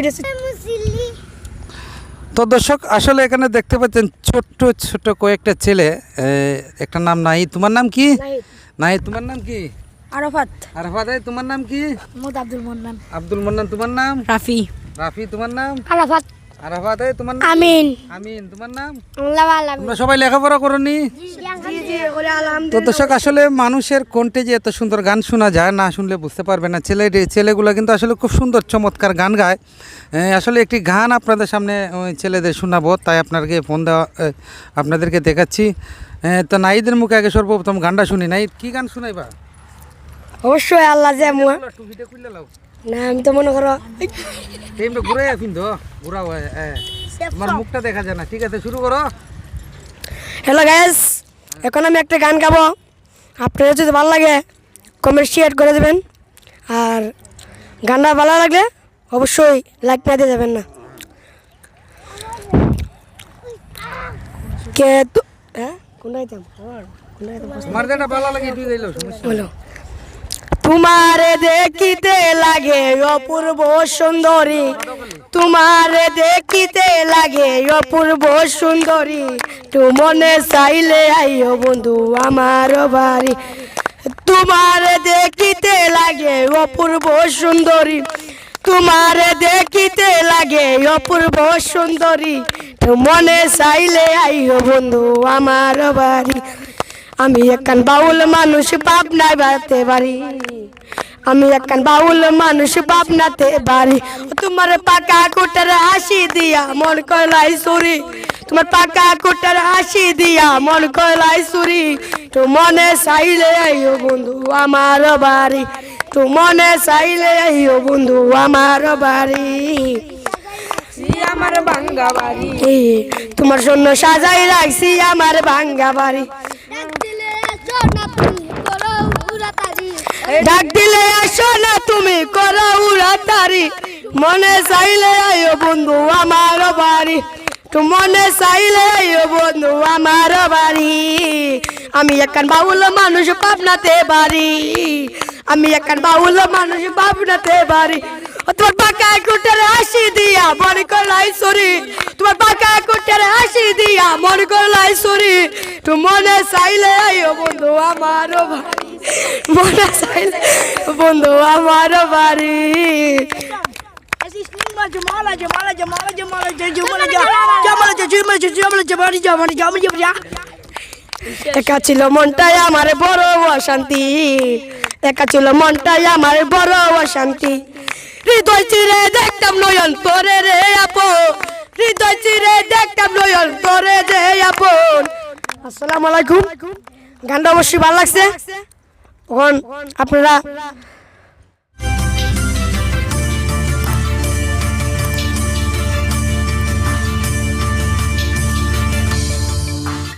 Video তো দর্শক আসলে এখানে দেখতে পাচ্ছেন ছোট্ট ছোট কয়েকটা ছেলে একটা নাম নাই তোমার নাম কি? নাই তোমার নাম কি? আরাফাত। আরফাত তোমার নাম কি? মোহাম্মদ আব্দুল মন্নান। আব্দুল মন্নান তোমার নাম? রাফি। রাফি তোমার নাম? আরাফাত। আরফাত এই, তোমার আমিন আমিন তোমার নাম লাওয়াল তোমরা সবাই লেখাপড়া করনি জি জি ওরে তো দর্শক আসলে মানুষের কণ্ঠে যে এত সুন্দর গান শোনা যায় না শুনলে বুঝতে পারবে না ছেলে ছেলেগুলো কিন্তু আসলে খুব সুন্দর চমৎকার গান গায় আসলে একটি গান আপনাদের সামনে ছেলেদের শোনাবো তাই আপনাকে ফোন দেওয়া আপনাদেরকে দেখাচ্ছি তো নাইদের মুখে আগে সর্বপ্রথম গানটা শুনি নাই কি গান শুনাইবা অবশ্যই আল্লাহ যে না আমি তো মনে করো ঘুরে ফিন তো ঘুরাও এ, তোমার মুখটা দেখা যায় না। ঠিক আছে শুরু করো। হ্যালো গ্যাস এখন আমি একটা গান গাবো। আপনাদের যদি ভালো লাগে কমেন্ট শেয়ার করে দেবেন। আর গানটা ভালো লাগলে অবশ্যই লাইক না দিয়ে যাবেন না। কে তো হ্যাঁ? কোনটা গাইতাম কোনটা গাইতাম তোমার যেটা ভালো লাগে তুই গাইলো সমস্যা নেই। তোমারে দেখিতে লাগে অপূর্ব সুন্দরী। তোমারে দেখিতে লাগে অপূর্ব সুন্দরী। তু মনে চাইলে আইও বন্ধু আমার বাড়ি। তোমারে দেখিতে লাগে অপূর্ব সুন্দরী। তোমারে দেখিতে লাগে অপূর্ব সুন্দরী। মনে চাইলে আইও বন্ধু আমার বাড়ি। আমি একখান বাউল মানুষ পাপ নাই বাড়তে পারি। আমি একখান বাউল মানুষ পাবনাতে পারি তোমার পাকা কুটার হাসি দিয়া মন কলাই সুরি তোমার পাকা কুটার হাসি দিয়া মন কলাই সুরি তো মনে চাইলে আইও বন্ধু আমার বাড়ি। তো মনে চাইলে আইও বন্ধু আমার বাড়ি। আমার ভাঙ্গা বাড়ি। তোমার জন্য সাজাই রাখছি আমার ভাঙ্গা বাড়ি। ডাক দিলে আসো না তুমি, করো উড়াতারি মনে চাইলে আইও বন্ধু আমার বাড়ি। মনে চাইলে আইও বন্ধু আমার বাড়ি। আমি একখান বাউল মানুষ পাবনাতে বাড়ি। আমি একখান বাউল মানুষ পাবনাতে বাড়ি। তোমার পাকা কুটার হাসি দিয়া মন করলাই সরি। তোমার পাকা কুটার হাসি দিয়া মন করলাই সরি। তো মনে চাইলে আইও বন্ধু আমার বাড়ি। মনে চাইলে বন্ধু আমার বাড়ি। একা ছিল মনটাই আমার বড় অশান্তি। একা ছিল মনটাই আমার বড় অশান্তি। হৃদয় চিরে দেখতাম নয়ন তোরে রে আপন। হৃদয় চিরে দেখতাম নয়ন তোরে রে আপন। আসসালামু আলাইকুম। গানটা অবশ্যই ভালো লাগছে। এখন আপনারা